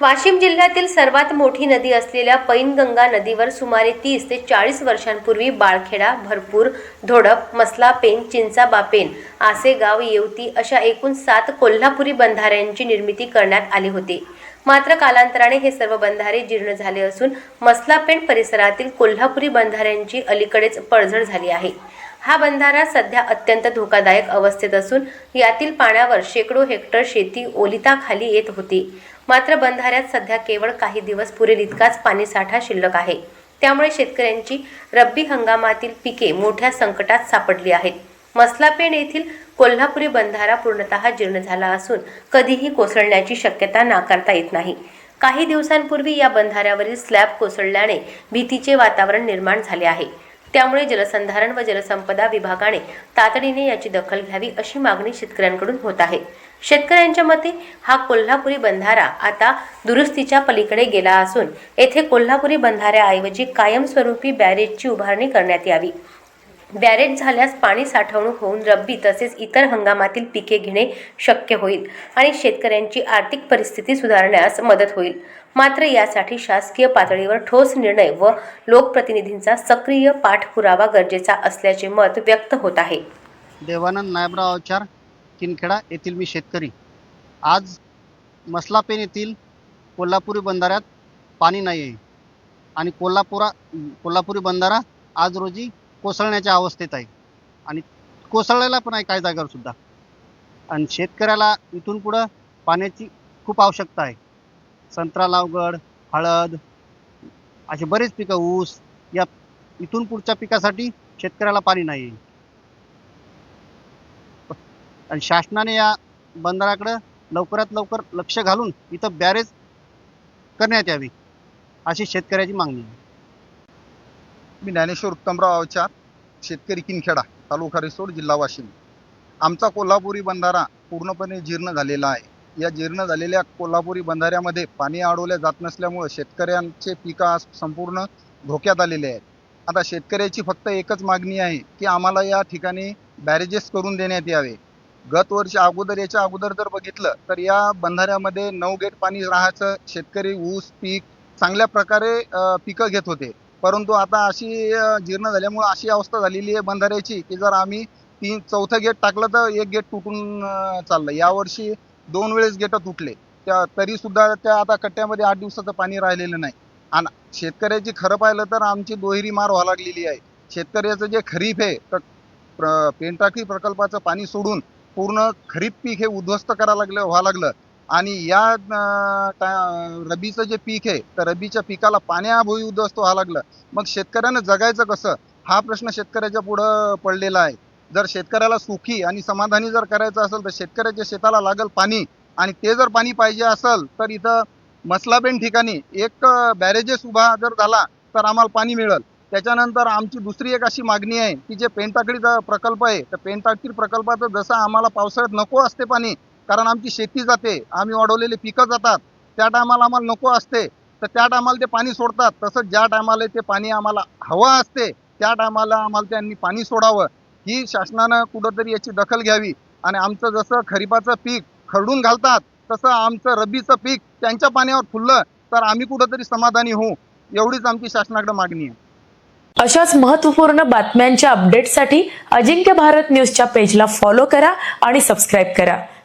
वाशिम जिल्ह्यातील सर्वात मोठी नदी असलेल्या पैनगंगा नदीवर सुमारे तीस ते चाळीस वर्षांपूर्वी बाळखेडा भरपूर धोडप मसलापेन चिंचाबापेन आसेगाव येवती अशा एकूण सात कोल्हापुरी बंधाऱ्यांची निर्मिती करण्यात आली होती. मात्र कालांतराने हे सर्व बंधारे जीर्ण झाले असून मसलापेन परिसरातील कोल्हापुरी बंधाऱ्यांची अलीकडेच पडझड झाली आहे. हा बंधारा सध्या अत्यंत धोकादायक अवस्थेत असून यातील पाण्यावर शेकडो हेक्टर शेती ओलिताखाली येत होती. मात्र बंधाऱ्यात सध्या केवळ काही दिवस पुरेल इतकाच पाणीसाठा शिल्लक आहे. त्यामुळे शेतकऱ्यांची रब्बी हंगामातील पिके मोठ्या संकटात सापडली आहेत. मसलापेण येथील कोल्हापुरी बंधारा पूर्णतः जीर्ण झाला असून कधीही कोसळण्याची शक्यता नाकारता येत नाही. काही दिवसांपूर्वी या बंधाऱ्यावरील स्लॅब कोसळल्याने भीतीचे वातावरण निर्माण झाले आहे. त्यामुळे जलसंधारण व जलसंपदा विभागाने तातडीने याची दखल घ्यावी अशी मागणी शेतकऱ्यांकडून होत आहे. शेतकऱ्यांच्या मते हा कोल्हापुरी बंधारा आता दुरुस्तीच्या पलीकडे गेला असून येथे कोल्हापुरी बंधाऱ्याऐवजी कायमस्वरूपी बॅरेजची उभारणी करण्यात यावी. बॅरेज झाल्यास पाणी साठवणूक होऊन रब्बी तसेच इतर हंगामातील पिके घेणे शक्य होईल आणि शेतकऱ्यांची आर्थिक परिस्थिती सुधारण्यास मदत होईल. मात्र यासाठी शासकीय पातळीवर ठोस निर्णय व लोकप्रतिनिधींचा सक्रिय पाठपुरावा गरजेचा असल्याचे मत व्यक्त होत आहे. देवानंद नायबराव अवचार किनखेडा येथील मी शेतकरी. आज मसलापेन येथील कोल्हापुरी बंधाऱ्यात पाणी नाही आहे आणि कोल्हापुरा कोल्हापुरी बंधारा आज रोजी कोसळण्याच्या अवस्थेत आहे. आणि कोसळलेला पण आहे काही जागेवर सुद्धा आणि शेतकऱ्याला इथून पुढं पाण्याची खूप आवश्यकता आहे. संत्रा लावगड हळद असे बरेच पिकं ऊस या इथून पुढच्या पिकासाठी शेतकऱ्याला पाणी नाही आहे आणि शासनाने या बंदराकडे लवकरात लवकर लक्ष घालून इथं बॅरेज करण्यात यावी अशी शेतकऱ्याची मागणी आहे. मी ज्ञानेश्वर उत्तमराव अवचार शेतकरी किनखेडा तालुका रिसोड जिल्हा वाशिम. आमचा कोल्हापुरी बंधारा पूर्णपणे जीर्ण झालेला आहे. या जीर्ण झालेल्या कोल्हापुरी बंधाऱ्यामध्ये पाणी अडवल्या जात नसल्यामुळे शेतकऱ्यांचे पिकं आज संपूर्ण धोक्यात आलेले आहेत. आता शेतकऱ्याची फक्त एकच मागणी आहे की आम्हाला या ठिकाणी बॅरेजेस करून देण्यात यावे. गत वर्ष अगोदर याच्या अगोदर जर बघितलं तर या बंधाऱ्यामध्ये नऊ गेट पाणी राहायचं शेतकरी ऊस पीक चांगल्या प्रकारे पिकं घेत होते. परंतु आता अशी जीर्ण झाल्यामुळे अशी अवस्था झालेली आहे बंधाऱ्याची की जर आम्ही तीन चौथं गेट टाकलं तर एक गेट तुटून चाललं. यावर्षी दोन वेळेस गेट तुटले. त्या तरी सुद्धा त्या आता कट्ट्यामध्ये आठ दिवसाचं पाणी राहिलेलं नाही. आणि शेतकऱ्याची खरं पाहिलं तर आमची दोहेरी मार व्हायला लागलेली आहे. शेतकऱ्याचं जे खरीप आहे तर प्र- पेनटाकी प्रकल्पाचं पाणी सोडून पूर्ण खरीप पीक हे उद्ध्वस्त करायला लागलं व्हायला लागलं. आणि या टा- रबीचं जे पीक आहे तर रबीच्या पिकाला पाण्याअभावी उद्ध्वस्त व्हायला लागलं. मग शेतकऱ्यानं जगायचं कसं? हा प्रश्न शेतकऱ्याच्या पुढं पडलेला आहे. जर शेतकऱ्याला सुखी आणि समाधानी जर करायचं असेल तर शेतकऱ्याच्या शेताला लागल पाणी. आणि ते जर पाणी पाहिजे असेल तर इथं मसलाबेन ठिकाणी एक बॅरेजेस उभा जर झाला तर आम्हाला पाणी मिळेल. त्याच्यानंतर आमची दुसरी एक अशी मागणी आहे की जे पेनटाकडीचा प्रकल्प आहे तर पेनटाकडी प्रकल्पाचं जसं आम्हाला पावसाळ्यात नको असते पाणी कारण आमची शेती जाते आम्ही वाढवलेले पिकं जातात त्या टायमाला आम्हाला नको असते. तर त्या टायमाला ते पाणी सोडतात. तसंच ज्या टायमाला ते पाणी आम्हाला हवं असते त्या टायमाला आम्हाला त्यांनी पाणी सोडावं. ही शासनानं कुठंतरी याची दखल घ्यावी. आणि आमचं जसं खरीपाचं पीक खरडून घालतात तसं आमचं रब्बीचं पीक त्यांच्या पाण्यावर फुललं तर आम्ही कुठंतरी समाधानी होऊ. एवढीच आमची शासनाकडे मागणी आहे. अशाच महत्त्वपूर्ण बातम्यांच्या अपडेटसाठी अजिंक्य भारत न्यूजच्या पेजला फॉलो करा आणि सबस्क्राईब करा.